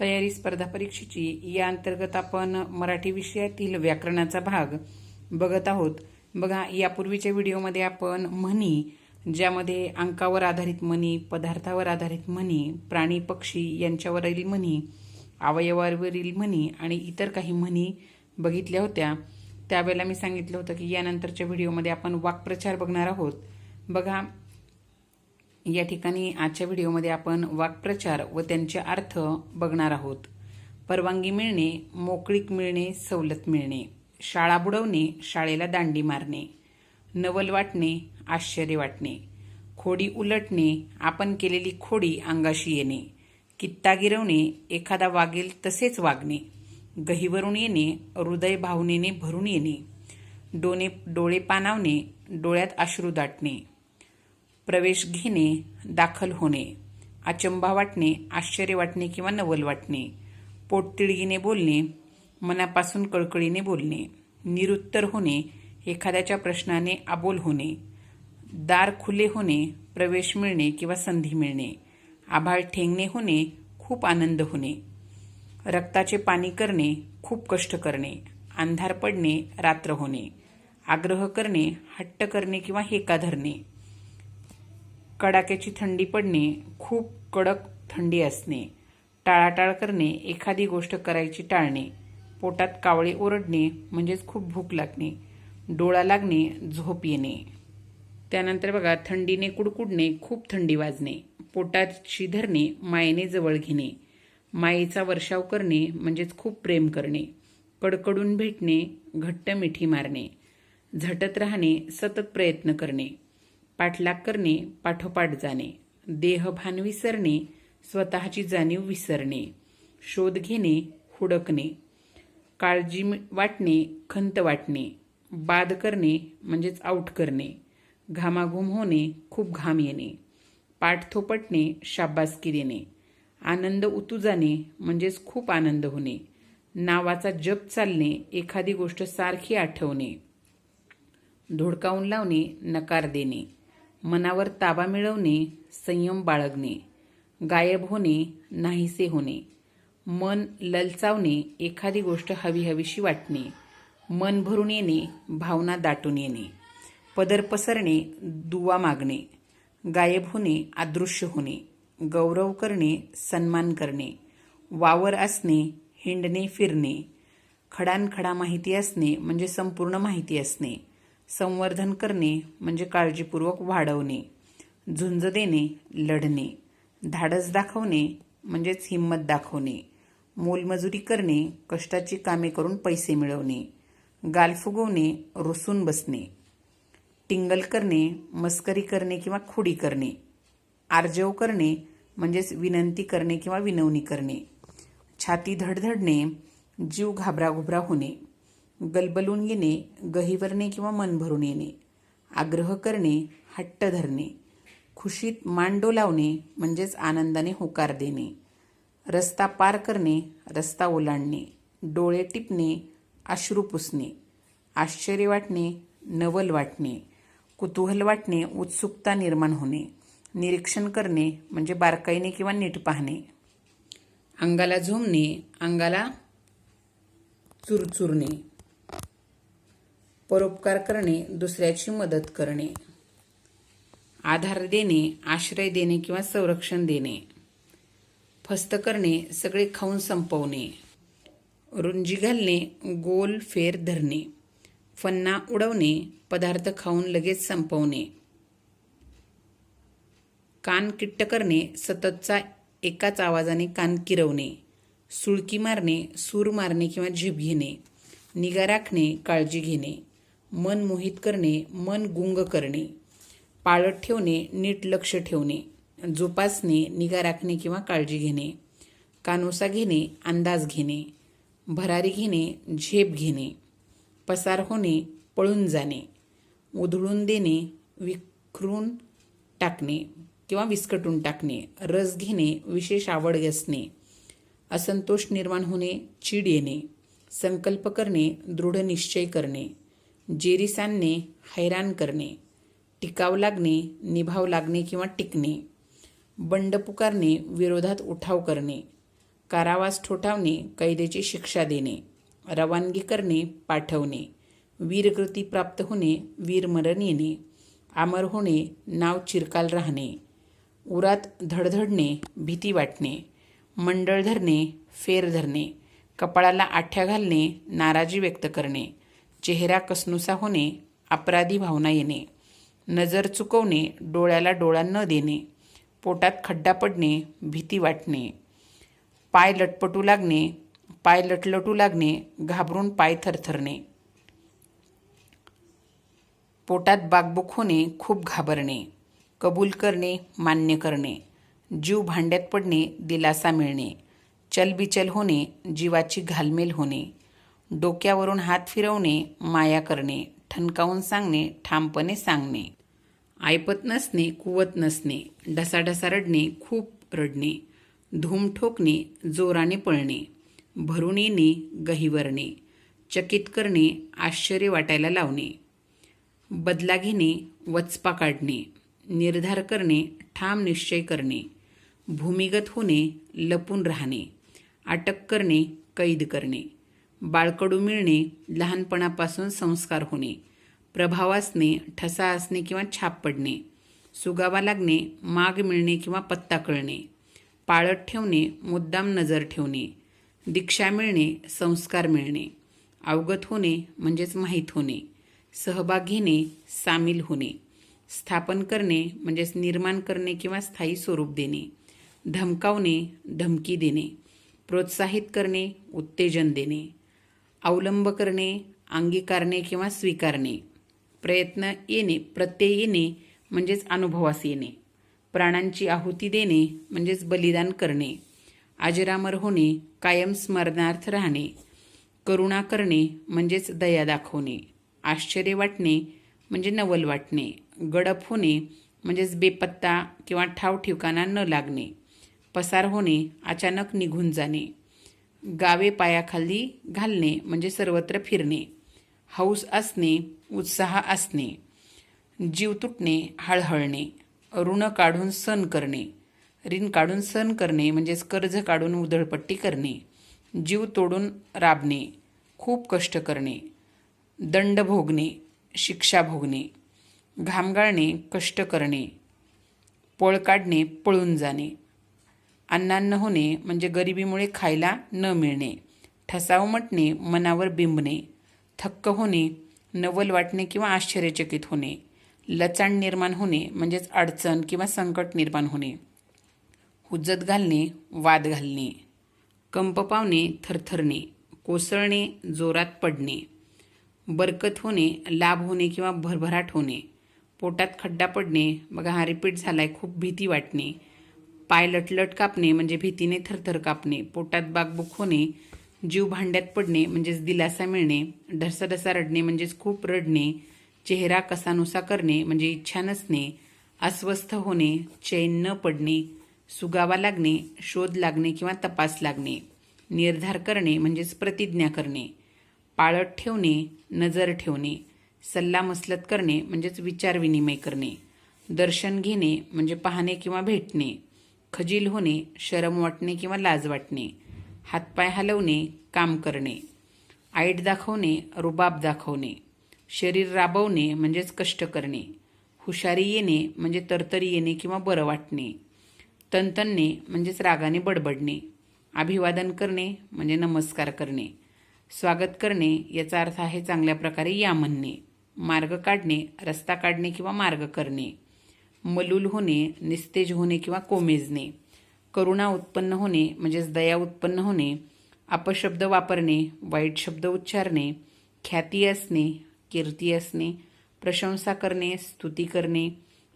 तयारी स्पर्धा परीक्षेची या अंतर्गत आपण मराठी विषयातील व्याकरणाचा भाग बघत आहोत. बघा यापूर्वीच्या व्हिडिओमध्ये आपण म्हणी ज्यामध्ये अंकावर आधारित म्हणी पदार्थावर आधारित म्हणी प्राणी पक्षी यांच्यावरील म्हणी अवयवावरील म्हणी आणि इतर काही म्हणी बघितल्या होत्या. त्यावेळेला मी सांगितलं होतं की यानंतरच्या व्हिडिओमध्ये आपण वाक्प्रचार बघणार आहोत. बघा या ठिकाणी आजच्या व्हिडिओमध्ये आपण वाक्प्रचार व त्यांचे अर्थ बघणार आहोत. परवानगी मिळणे मोकळीक मिळणे सवलत मिळणे शाळा बुडवणे शाळेला दांडी मारणे नवल वाटणे आश्चर्य वाटणे खोडी उलटणे आपण केलेली खोडी अंगाशी येणे कित्ता गिरवणे एखादा वागेल तसेच वागणे गहीवरून येणे हृदय भावनेने भरून येणे डोने डोळे पाणावणे डोळ्यात अश्रू दाटणे प्रवेश घेणे दाखल होणे अचंबा वाटणे आश्चर्य वाटणे किंवा नवल वाटणे पोटतिडगीने बोलणे मनापासून कळकळीने बोलणे निरुत्तर होणे एखाद्याच्या प्रश्नाने आबोल होणे दार खुले होणे प्रवेश मिळणे किंवा संधी मिळणे आभाळ ठेंगणे होणे खूप आनंद होणे रक्ताचे पाणी करणे खूप कष्ट करणे अंधार पडणे रात्र होणे आग्रह करणे हट्ट करणे किंवा हेका धरणे कडाक्याची थंडी पडणे खूप कडक थंडी असणे टाळाटाळ करणे एखादी गोष्ट करायची टाळणे पोटात कावळे ओरडणे म्हणजेच खूप भूक लागणे डोळा लागणे झोप येणे. त्यानंतर बघा थंडीने कुडकुडणे खूप थंडी वाजणे पोटाची धरणे मायेने जवळ घेणे मायेचा वर्षाव करणे म्हणजेच खूप प्रेम करणे कडकडून भेटणे घट्ट मिठी मारणे झटत राहणे सतत प्रयत्न करणे पाठलाग करणे पाठोपाठ जाणे. देहभान विसरणे स्वतःची जाणीव विसरणे. शोध घेणे हुडकणे. काळजी वाटणे खंत वाटणे. बाद करणे म्हणजेच आऊट करणे. घामाघूम होणे खूप घाम येणे. पाठ थोपटणे शाबासकी देणे. आनंद उतू जाणे म्हणजेच खूप आनंद होणे. नावाचा जप चालणे एखादी गोष्ट सारखी आठवणे. धोडकावून लावणे नकार देणे. मनावर ताबा मिळवणे संयम बाळगणे गायब होणे नाहीसे होणे मन ललचावणे एखादी गोष्ट हवी हवीशी वाटणे मन भरून येणे भावना दाटून येणे पदर पसरणे दुवा मागणे गायब होणे अदृश्य होणे गौरव करणे सन्मान करणे वावर असणे हिंडणे फिरणे खडानखडा माहिती असणे म्हणजे संपूर्ण माहिती असणे संवर्धन करणे म्हणजे काळजीपूर्वक वाढवणे. झुंज देणे लढणे. धाडस दाखवणे म्हणजेच हिंमत दाखवणे. मोलमजुरी करणे कष्टाची कामे करून पैसे मिळवणे. गाल फुगवणे रुसून बसणे. टिंगल करणे मस्करी करणे किंवा खोडी करणे. आर्जव करणे म्हणजेच विनंती करणे किंवा विनवणी करणे. छाती धडधडणे जीव घाबराघुबरा होणे. गलबलून येणे गहिवरणे किंवा मन भरून येणे आग्रह करणे हट्ट धरणे खुशीत मान डोलावणे म्हणजेच आनंदाने होकार देणे रस्ता पार करणे रस्ता ओलांडणे डोळे टिपणे अश्रू पुसणे आश्चर्य वाटणे नवल वाटणे कुतूहल वाटणे उत्सुकता निर्माण होणे निरीक्षण करणे म्हणजे बारकाईने किंवा नीट पाहणे अंगाला झोमणे अंगाला चुरचुरणे परोपकार करणे दुसऱ्याची मदत करणे. आधार देणे आश्रय देणे किंवा संरक्षण देणे. फस्त करणे सगळे खाऊन संपवणे. रुंजी घालणे गोल फेर धरणे. फन्ना उडवणे पदार्थ खाऊन लगेच संपवणे. कान किट्ट करणे सततचा एकाच आवाजाने कान किरवणे. सुळकी मारणे सूर मारणे किंवा झेप घेणे. निगा राखणे काळजी घेणे. मन मोहित करणे मन गुंग करणे पाळत ठेवणे नीट लक्ष ठेवणे जोपासणे निगा राखणे किंवा काळजी घेणे कानोसा घेणे अंदाज घेणे भरारी घेणे झेप घेणे पसार होणे पळून जाणे उधळून देणे विखरून टाकणे किंवा विस्कटून टाकणे रस घेणे विशेष आवड असणे असंतोष निर्माण होणे चीड येणे संकल्प करणे दृढ निश्चय करणे जेरिसांने हैराण करणे टिकाव लागणे निभाव लागणे किंवा टिकणे बंड पुकारणे विरोधात उठाव करणे कारावास ठोठावणे कैदेची शिक्षा देणे रवानगी करणे पाठवणे वीरकृती प्राप्त होणे वीरमरण येणे अमर होणे नाव चिरकाल राहणे उरात धडधडणे भीती वाटणे मंडळ धरणे फेर धरणे कपाळाला आठ्या घालणे नाराजी व्यक्त करणे चेहरा कसनुसा होणे अपराधी भावना येणे नजर चुकवणे डोळ्याला डोळा न देणे पोटात खड्डा पडणे भीती वाटणे पाय लटपटू लागणे पाय लटलटू लागणे घाबरून पाय थरथरणे. पोटात बागबुक होणे खूप घाबरणे कबूल करणे मान्य करणे जीव भांड्यात पडणे दिलासा मिळणे चलबिचल होणे जीवाची घालमेल होणे. डोक्यावरून हात फिरवणे माया करणे ठणकावून सांगणे ठामपणे सांगणे. ऐपत नसणे कुवत नसणे ढसाढसा रडणे खूप रडणे. धूम ठोकणे जोराने पळणे. भरून येणे गहिवरणे. चकित करणे आश्चर्य वाटायला लावणे. बदला घेणे वचपा काढणे. निर्धार करणे ठाम निश्चय करणे. भूमिगत होणे लपून राहणे. अटक करणे कैद करणे. बाळकडू मिळणे लहानपणापासून संस्कार होणे प्रभाव असणे ठसा असणे किंवा छाप पडणे सुगावा लागणे माग मिळणे किंवा पत्ता कळणे पाळत ठेवणे मुद्दाम नजर ठेवणे दीक्षा मिळणे संस्कार मिळणे अवगत होणे म्हणजेच माहीत होणे सहभाग घेणे सामील होणे स्थापन करणे म्हणजेच निर्माण करणे किंवा स्थायी स्वरूप देणे धमकावणे धमकी देणे प्रोत्साहित करणे उत्तेजन देणे. अवलंब करणे अंगीकारणे किंवा स्वीकारणे. प्रयत्न येणे प्रत्यय येणे म्हणजेच अनुभवास येणे. प्राणांची आहुती देणे म्हणजेच बलिदान करणे. अजरामर होणे कायम स्मरणार्थ राहणे. करुणा करणे म्हणजेच दया दाखवणे. आश्चर्य वाटणे म्हणजे नवल वाटणे. गडप होणे म्हणजेच बेपत्ता किंवा ठाव ठिकाणा न लागणे. पसार होणे अचानक निघून जाणे. गावे पायाखाली घालणे म्हणजे सर्वत्र फिरणे हौस असणे उत्साह असणे जीव तुटणे हळहळणे ऋण काढून सण करणे ऋण काढून सण करणे म्हणजेच कर्ज काढून उधळपट्टी करणे जीव तोडून राबणे खूप कष्ट करणे दंड भोगणे शिक्षा भोगणे घाम गाळणे कष्ट करणे पळ काढणे पळून जाणे अन्नान्न होणे म्हणजे गरिबीमुळे खायला न मिळणे ठसाव मटणे मनावर बिंबणे थक्क होणे नवल वाटणे किंवा आश्चर्यचकित होणे लचाण निर्माण होणे म्हणजेच अडचण किंवा संकट निर्माण होणे हुज्जत घालणे वाद घालणे कंप पावणे थरथरणे कोसळणे जोरात पडणे बरकत होणे लाभ होणे किंवा भरभराट होणे पोटात खड्डा पडणे बघा हा रिपीट झालाय खूप भीती वाटणे पाय लटलट कापणे म्हणजे भीतीने थरथर कापणे पोटात बागबुक होणे जीव भांड्यात पडणे म्हणजेच दिलासा मिळणे ढसाढसा रडणे म्हणजेच खूप रडणे चेहरा कसानुसा करणे म्हणजे इच्छा नसणे अस्वस्थ होणे चैन न पडणे सुगावा लागणे शोध लागणे किंवा तपास लागणे निर्धार करणे म्हणजेच प्रतिज्ञा करणे पाळत ठेवणे नजर ठेवणे सल्ला मसलत करणे म्हणजेच विचारविनिमय करणे दर्शन घेणे म्हणजे पाहणे किंवा भेटणे खजील होणे शरम वाटणे किंवा लाज वाटणे हातपाय हलवणे काम करणे आईट दाखवणे रुबाब दाखवणे शरीर राबवणे म्हणजेच कष्ट करणे हुशारी येणे म्हणजे तरतरी येणे किंवा बरं वाटणे तनतनणे म्हणजेच रागाने बडबडणे अभिवादन करणे म्हणजे नमस्कार करणे स्वागत करणे याचा अर्थ आहे चांगल्या प्रकारे या म्हणणे मार्ग काढणे रस्ता काढणे किंवा मार्ग करणे. मलूल होणे निस्तेज होणे किंवा कोमेजणे करुणा उत्पन्न होणे म्हणजेच दया उत्पन्न होणे अपशब्द वापरणे वाईट शब्द उच्चारणे ख्याती असणे कीर्ती असणे प्रशंसा करणे स्तुती करणे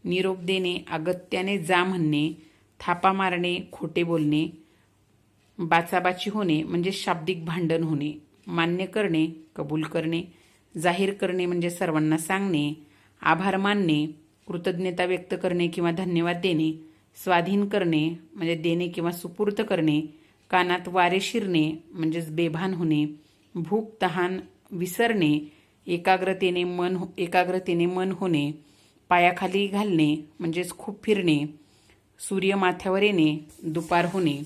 निरोप देणे अगत्याने जा म्हणणे थापा मारणे खोटे बोलणे बाचाबाची होणे म्हणजे शाब्दिक भांडण होणे मान्य करणे कबूल करणे जाहीर करणे म्हणजे सर्वांना सांगणे आभार मानणे कृतज्ञता व्यक्त करणे किंवा धन्यवाद देणे स्वाधीन करणे म्हणजे देणे किंवा सुपूर्त करणे कानात वारे शिरणे म्हणजेच बेभान होणे भूक तहान विसरणे एकाग्रतेने मन हो-, एकाग्रतेने मन होणे पायाखाली घालणे म्हणजेच खूप फिरणे सूर्य माथ्यावर येणे दुपार होणे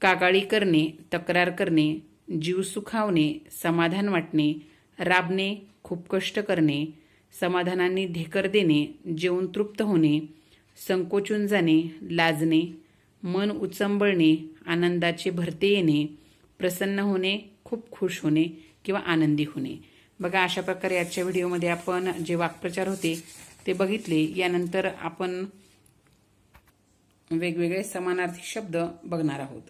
कागाळी करणे तक्रार करणे जीव सुखावणे समाधान वाटणे राबणे खूप कष्ट करणे समाधानाने ढेकर देणे जेवून तृप्त होणे संकोचून जाणे लाजणे मन उचंबळणे आनंदाचे भरते येणे प्रसन्न होणे खूप खुश होणे किंवा आनंदी होणे. बघा अशा प्रकारे आजच्या व्हिडिओमध्ये आपण जे वाक्प्रचार होते ते बघितले. यानंतर आपण वेगवेगळे समानार्थी शब्द बघणार आहोत.